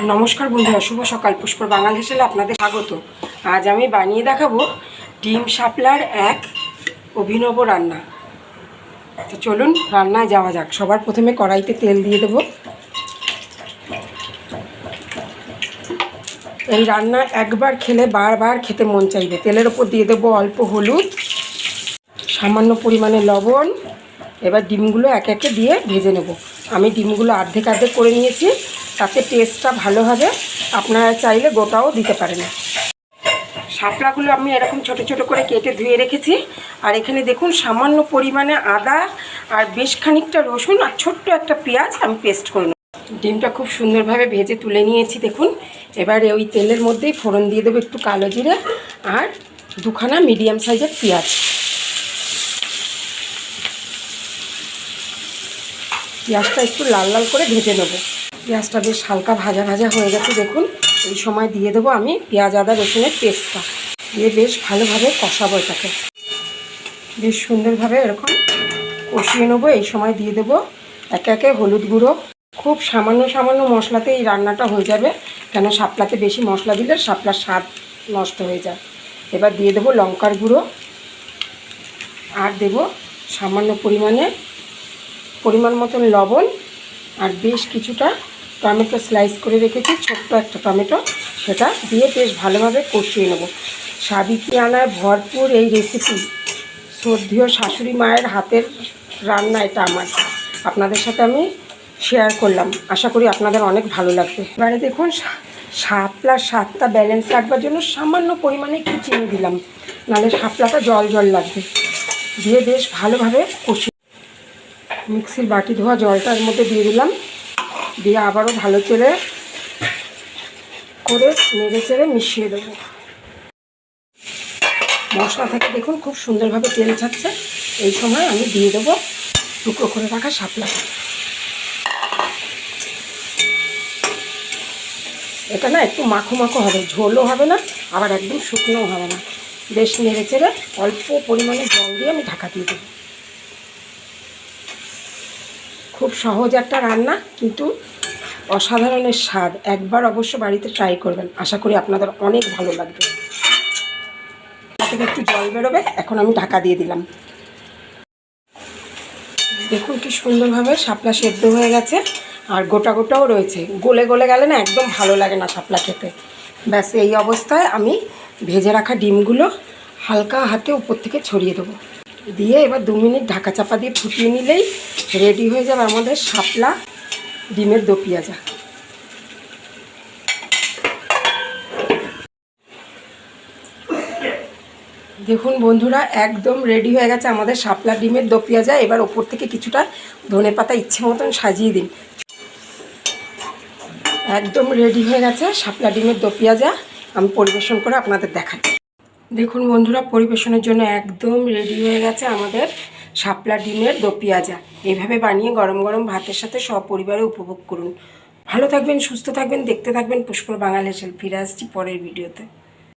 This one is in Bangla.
নমস্কার বন্ধুরা, শুভ সকাল। পুষ্পর বাঙাল হেসেলে আপনাদের স্বাগত। আজ আমি বানিয়ে দেখাবো ডিম শাপলার এক অভিনব রান্না। তো চলুন, রান্নায় যাওয়া যাক। সবার প্রথমে কড়াইতে তেল দিয়ে দেবো। এই রান্না একবার খেলে বারবার খেতে মন চাইবে। তেলের ওপর দিয়ে দেবো অল্প হলুদ, সামান্য পরিমাণে লবণ। এবার ডিমগুলো এক একে দিয়ে ভেজে নেব। আমি ডিমগুলো অর্ধেক অর্ধেক করে নিয়েছি। তাতে টেস্টটা ভালো হবে। আপনারা চাইলে গোটাও দিতে পারেন। শাপলাগুলো আমি এরকম ছোট ছোট করে কেটে ধুয়ে রেখেছি। আর এখানে দেখুন, সামান্য পরিমাণে আদা আর বেশ খানিকটা রসুন আর ছোট্ট একটা পেঁয়াজ আমি পেস্ট করে নেব। ডিমটা খুব সুন্দরভাবে ভেজে তুলে নিয়েছি, দেখুন। এবারে ওই তেলের মধ্যেই ফোড়ন দিয়ে দেবো একটু কালো জিরে আর দুখানা মিডিয়াম সাইজের পেঁয়াজ। পেঁয়াজটা একটু লাল লাল করে ভেজে নেব। পেঁয়াজটা বেশ হালকা ভাজা ভাজা হয়ে গেছে, দেখুন। এই সময় দিয়ে দেবো আমি পেঁয়াজ, আদা, রসুনের পেস্টটা। দিয়ে বেশ ভালোভাবে কষাবো এটাকে। বেশ সুন্দরভাবে এরকম কষিয়ে নেব। এই সময় দিয়ে দেবো একে একে হলুদ গুঁড়ো। খুব সামান্য সামান্য মশলাতে এই রান্নাটা হয়ে যাবে, কেন শাপলাতে বেশি মশলা দিলে শাপলার স্বাদ নষ্ট হয়ে যায়। এবার দিয়ে দেবো লঙ্কার গুঁড়ো। আর দেব সামান্য পরিমাণে, পরিমাণ মতন লবণ। আর বেশ কিছুটা টমেটো স্লাইস করে রেখেছি, ছোট্ট একটা টমেটো। সেটা দিয়ে বেশ ভালোভাবে কষিয়ে নেব। সাবিকি আনায় ভরপুর এই রেসিপি শ্রদ্ধীয় শাশুড়ি মায়ের হাতের রান্না এটা আমার। আপনাদের সাথে আমি শেয়ার করলাম। আশা করি আপনাদের অনেক ভালো লাগবে। এবারে দেখুন শাপলার স্বাদটা ব্যালেন্স রাখবার জন্য সামান্য পরিমাণে একটু চিনি দিলাম। নাহলে শাপলাটা জল জল লাগবে। দিয়ে বেশ ভালোভাবে কষি মিক্সির বাটি ধোয়া জলটার মধ্যে দিয়ে দিলাম। দিয়ে আবারও ভালো চেড়ে করে নেড়ে চেড়ে মিশিয়ে দেবো। মশলা থেকে দেখুন খুব সুন্দরভাবে তেল ছাড়ছে। এই সময় আমি দিয়ে দেবো টুকরো করে রাখা শাপলা এটা না একটু মাখো মাখো হবে, ঝোলও হবে না, আবার একদম শুকনোও হবে না। বেশ নেড়ে চেড়ে অল্প পরিমাণে জল দিয়ে আমি ঢাকা দিয়ে দেবো। খুব সহজ একটা রান্না, কিন্তু অসাধারণের স্বাদ। একবার অবশ্য বাড়িতে ট্রাই করবেন। আশা করি আপনাদের অনেক ভালো লাগবে। একটু জল বেরোবে, এখন আমি ঢাকা দিয়ে দিলাম। দেখুন কি সুন্দরভাবে শাপলা সেদ্ধ হয়ে গেছে, আর গোটা গোটাও রয়েছে। গলে গলে গেলে না একদম ভালো লাগে না শাপলা খেতে। ব্যাস, এই অবস্থায় আমি ভেজে রাখা ডিমগুলো হালকা হাতে উপর থেকে ছড়িয়ে দেবো। দিয়ে এবার দু মিনিট ঢাকা চাপা দিয়ে ফুটিয়ে নিলেই রেডি হয়ে যাবে আমাদের শাপলা ডিমের দো পেঁয়াজা। দেখুন বন্ধুরা, একদম রেডি হয়ে গেছে আমাদের শাপলা ডিমের দো পেঁয়াজা। এবার ওপর থেকে কিছুটা ধনে পাতা ইচ্ছে মতন সাজিয়ে দিন। একদম রেডি হয়ে গেছে শাপলা ডিমের দো পেঁয়াজা। আমি পরিবেশন করে আপনাদের দেখাচ্ছি দেখুন বন্ধুরা, পরিবেশনের জন্য একদম রেডি হয়ে গেছে আমাদের শাপলা ডিমের দো পেঁয়াজা। এইভাবে বানিয়ে গরম গরম ভাতের সাথে সপরিবারে পরিবারে উপভোগ করুন। ভালো থাকবেন, সুস্থ থাকবেন, দেখতে থাকবেন পুষ্কর বাঙালি হেসেল ফিরে আসছি পরের ভিডিওতে।